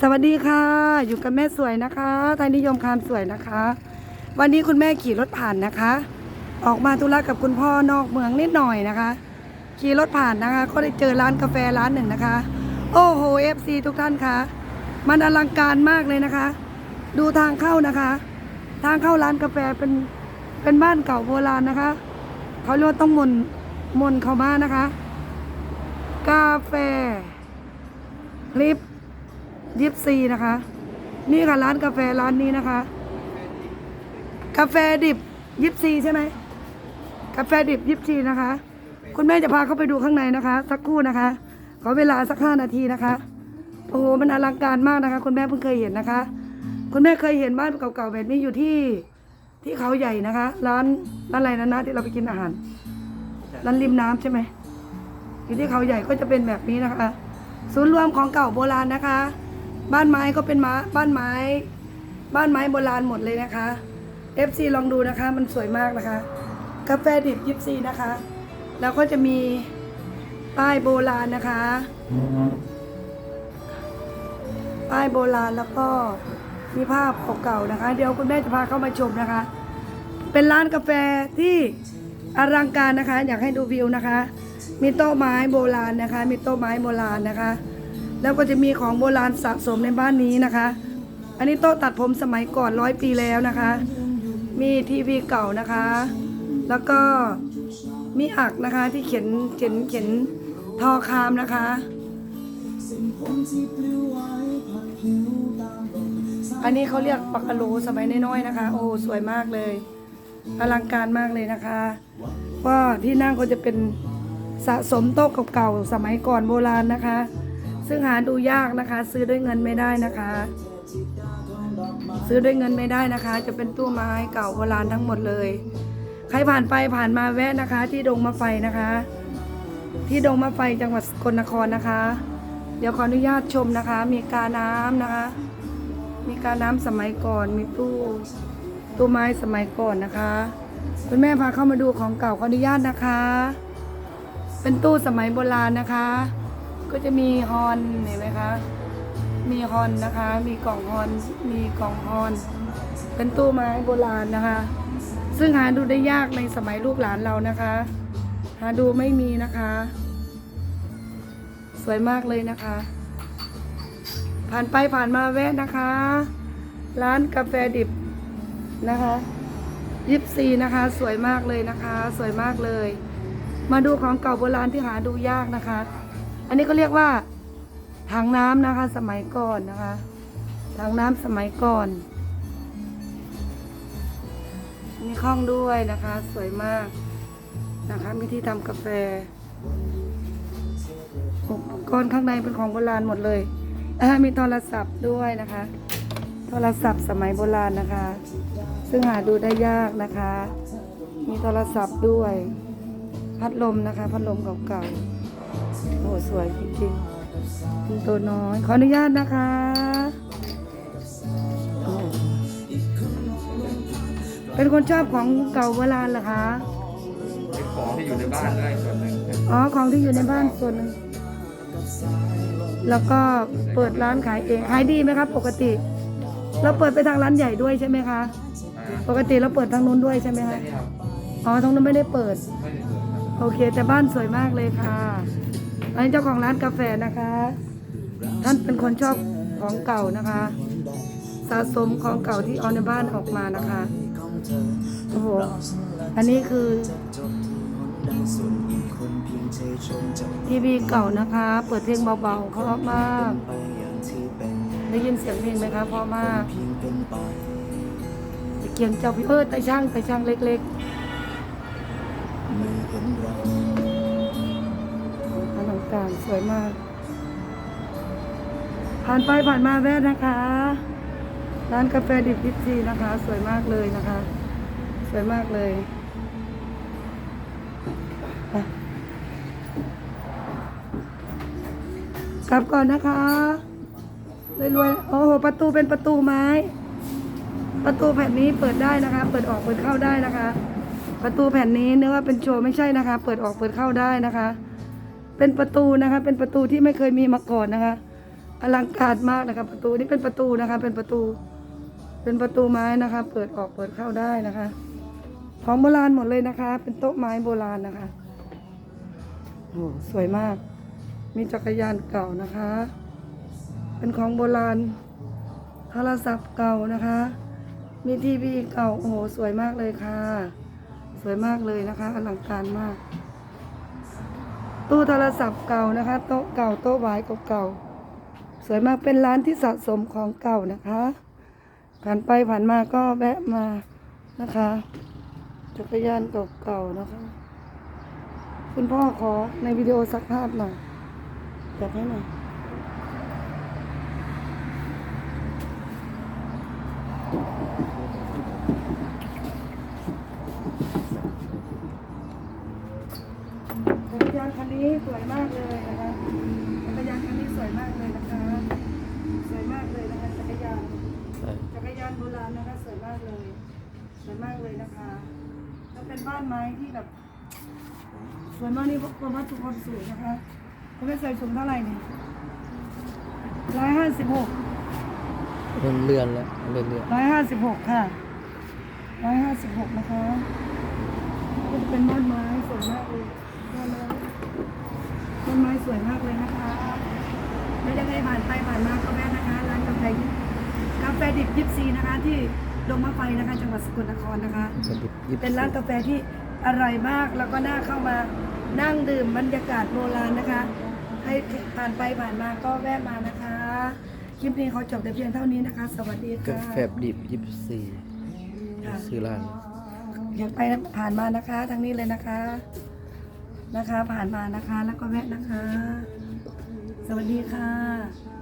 สวัสดีค่ะ อยู่กับแม่สวยนะคะไทยนิยมคามสวยนะคะ วันนี้คุณแม่ขี่รถผ่านนะคะ ออกมาธุระกับคุณพ่อนอกเมืองนิดหน่อยนะคะ ขี่รถผ่านนะคะ ก็ได้เจอร้านกาแฟร้านหนึ่งนะคะ โอ้โหเอฟซีทุกท่านคะมันอลังการมากเลยนะคะ ดูทางเข้านะคะ ทางเข้าร้านกาแฟเป็นเป็นบ้านเก่าโบราณนะคะเขาเรียกว่าต้องมนต์มนต์เขามานะคะ กาแฟคลิป ยิปซีนะคะ นี่ค่ะร้านกาแฟร้านนี้นะคะ กาแฟดิบยิปซีใช่ไหมกาแฟดิบยิปซีนะคะ คุณแม่จะพาเข้าไปดูข้างในนะคะ สักครู่นะคะ ขอเวลาสักห้านาทีนะคะโอ้โหมันอลังการมากนะคะ คุณแม่เพิ่งเคยเห็นนะคะ คุณแม่เคยเห็นบ้านเก่าๆแบบนี้อยู่ที่ที่เขาใหญ่นะคะ ร้านร้านอะไรนะนะที่เราไปกินอาหารร้านริมน้ำใช่ไหมอยู่ที่เขาใหญ่ก็จะเป็นแบบนี้นะคะ ศูนย์รวมของเก่าโบราณนะคะ บ้านไม้ก็เป็นม้าบ้านไม้ บ้านไม้โบราณหมดเลยนะคะ FC ลองดูนะคะ มันสวยมากนะคะ กาแฟดิบยิปซีนะคะ แล้วก็จะมีป้ายโบราณนะคะ ป้ายโบราณแล้วก็มีภาพเก่าๆนะคะ เดี๋ยวคุณแม่จะพาเข้ามาชมนะคะ เป็นร้านกาแฟที่อลังการนะคะ อยากให้ดูวิวนะคะ มีโต๊ะไม้โบราณนะคะ มีโต๊ะไม้โบราณนะคะ แล้วก็จะมีของโบราณสะสมในบ้านนี้นะคะ อันนี้โต๊ะตัดผมสมัยก่อนร้อยปีแล้วนะคะ มีทีวีเก่านะคะ แล้วก็มีอักนะคะที่เขียนเขียนเขียนทอคามนะคะ อันนี้เขาเรียกปักอะโลสมัยน้อยๆนะคะ โอ้สวยมากเลย อลังการมากเลยนะคะว่าที่นั่งก็จะเป็นสะสมโต๊ะเก่าๆสมัยก่อนโบราณนะคะ ซึ่งหาดูยากนะคะ ซื้อด้วยเงินไม่ได้นะคะ ซื้อด้วยเงินไม่ได้นะคะ จะเป็นตู้ไม้เก่าโบราณทั้งหมดเลย ใครผ่านไปผ่านมาแวะนะคะ ที่ดงมะไฟนะคะ ที่ดงมะไฟจังหวัดสกลนครนะคะ เดี๋ยวขออนุญาตชมนะคะ มีกาน้ำนะคะ มีกาน้ำสมัยก่อน มีตู้ตู้ไม้สมัยก่อนนะคะคุณแม่พาเข้ามาดูของเก่าขออนุญาตนะคะ เป็นตู้สมัยโบราณนะคะ ก็จะมีฮอนเห็นไหมคะ มีฮอนนะคะ มีกล่องฮอน มีกล่องฮอน เป็นตู้ไม้โบราณนะคะ ซึ่งหาดูได้ยากในสมัยลูกหลานเรานะคะ หาดูไม่มีนะคะ สวยมากเลยนะคะ ผ่านไปผ่านมาแวะนะคะ ร้านกาแฟดิบนะคะยิปซีนะคะ สวยมากเลยนะคะ สวยมากเลย มาดูของเก่าโบราณที่หาดูยากนะคะ อันนี้ก็เรียกว่าถังน้ำนะคะ สมัยก่อนนะคะถังน้ำสมัยก่อน มีห้องด้วยนะคะ สวยมากนะคะ มีที่ทำกาแฟอุปกรณ์ข้างในเป็นของโบราณหมดเลยมีโทรศัพท์ด้วยนะคะ โทรศัพท์สมัยโบราณนะคะ ซึ่งหาดูได้ยากนะคะ มีโทรศัพท์ด้วย พัดลมนะคะ พัดลมเก่าๆ โอ้สวยจริงๆเป็นตัวน้อย ขออนุญาตนะคะโอ้เป็นคนชอบของเก่าโบราณเหรอคะเป็นของที่อยู่ในบ้านด้วยส่วนหนึ่งอ๋อ ของที่อยู่ในบ้านส่วนหนึ่งแล้วก็เปิดร้านขายเอง ขายดีไหมครับปกติ เราเปิดไปทางร้านใหญ่ด้วยใช่ไหมคะ ปกติเราเปิดทางนู้นด้วยใช่ไหมคะ อ๋อ ทางนู้นไม่ได้เปิดไม่ได้เปิดครับโอเค แต่บ้านสวยมากเลยค่ะ อันนี้เจ้าของร้านกาแฟนะคะ ท่านเป็นคนชอบของเก่านะคะ สะสมของเก่าที่เอาในบ้านออกมานะคะโอ้โหอันนี้คือทีวีเก่านะคะ เปิดเพลงเบาๆเพราะมากได้ยินเสียงเพลงไหมคะเพราะมากตะเกียงเจ้าพี่เออแต่ช่างแต่ช่างเล็กๆ อลังการสวยมาก ผ่านไปผ่านมาแวะนะคะ ร้านกาแฟดิบพิซีนะคะ สวยมากเลยนะคะ สวยมากเลยไปกลับก่อนนะคะรวยๆโอ้โหประตูเป็นประตูไม้ ประตูแผ่นนี้เปิดได้นะคะ เปิดออกเปิดเข้าได้นะคะ ประตูแผ่นนี้เนื้อว่าเป็นโชว์ไม่ใช่นะคะ เปิดออกเปิดเข้าได้นะคะ เป็นประตูนะคะ เป็นประตูที่ไม่เคยมีมาก่อนนะคะ อลังการมากนะคะ ประตูนี่เป็นประตูนะคะ เป็นประตู เป็นประตูไม้นะคะ เปิดออกเปิดเข้าได้นะคะ ของโบราณหมดเลยนะคะ เป็นโต๊ะไม้โบราณนะคะโอ้สวยมาก มีจักรยานเก่านะคะ เป็นของโบราณโทรศัพท์เก่านะคะ มีทีวีเก่าโอ้โหสวยมากเลยค่ะ สวยมากเลยนะคะ อลังการมาก ตู้โทรศัพท์เก่านะคะโต๊ะเก่าโต๊ะหวายเก่าๆสวยมากเป็นร้านที่สะสมของเก่านะคะ ผ่านไปผ่านมาก็แวะมานะคะ จักรยานเก่าๆนะคะ คุณพ่อขอในวิดีโอสักภาพหน่อยจัดให้หน่อย จักรยานคันนี้สวย มากเลยนะคะจักรยานคันนี้สวยมากเลยนะคะ สวยมากเลยนะคะจักรยานใช่จักรยานโบราณนะคะสวยมากเลย สวยมากเลยนะคะแล้วเป็นบ้านไม้ที่แบบสวยมากนี่ความวัตถุความสูงนะคะเขาไม่ใส่สูงเท่าไหร่นี่ร้อยห้าสิบหกเลื่อนเลื่อนแล้วเลื่อนเลื่อนร้อยห้าสิบหกค่ะร้อยห้าสิบหกนะคะก็เป็นบ้านไม้สวยมากเลยบ้านไม้ บ้านไม้สวยมากเลยนะคะ ไม่ได้ใครผ่านไปผ่านมาก็แวะนะคะร้านกาแฟยิบกาแฟดิบยิปซีนะคะ ที่ดงมะไฟนะคะ จังหวัดสกลนครนะคะสดิบยิบเป็นร้านกาแฟที่อร่อยมากแล้วก็น่าเข้ามานั่งดื่มบรรยากาศโบราณนะคะ ให้ผ่านไปผ่านมาก็แวะมานะคะ คลิปนี้เขาจบแต่เพียงเท่านี้นะคะ สวัสดีกาค่ะแฟดิบยิบสี่ค่ะชื่อร้านอยากไปผ่านมานะคะทางนี้เลยนะคะ นะคะ ผ่านมานะคะแล้วก็แวะนะคะ สวัสดีค่ะ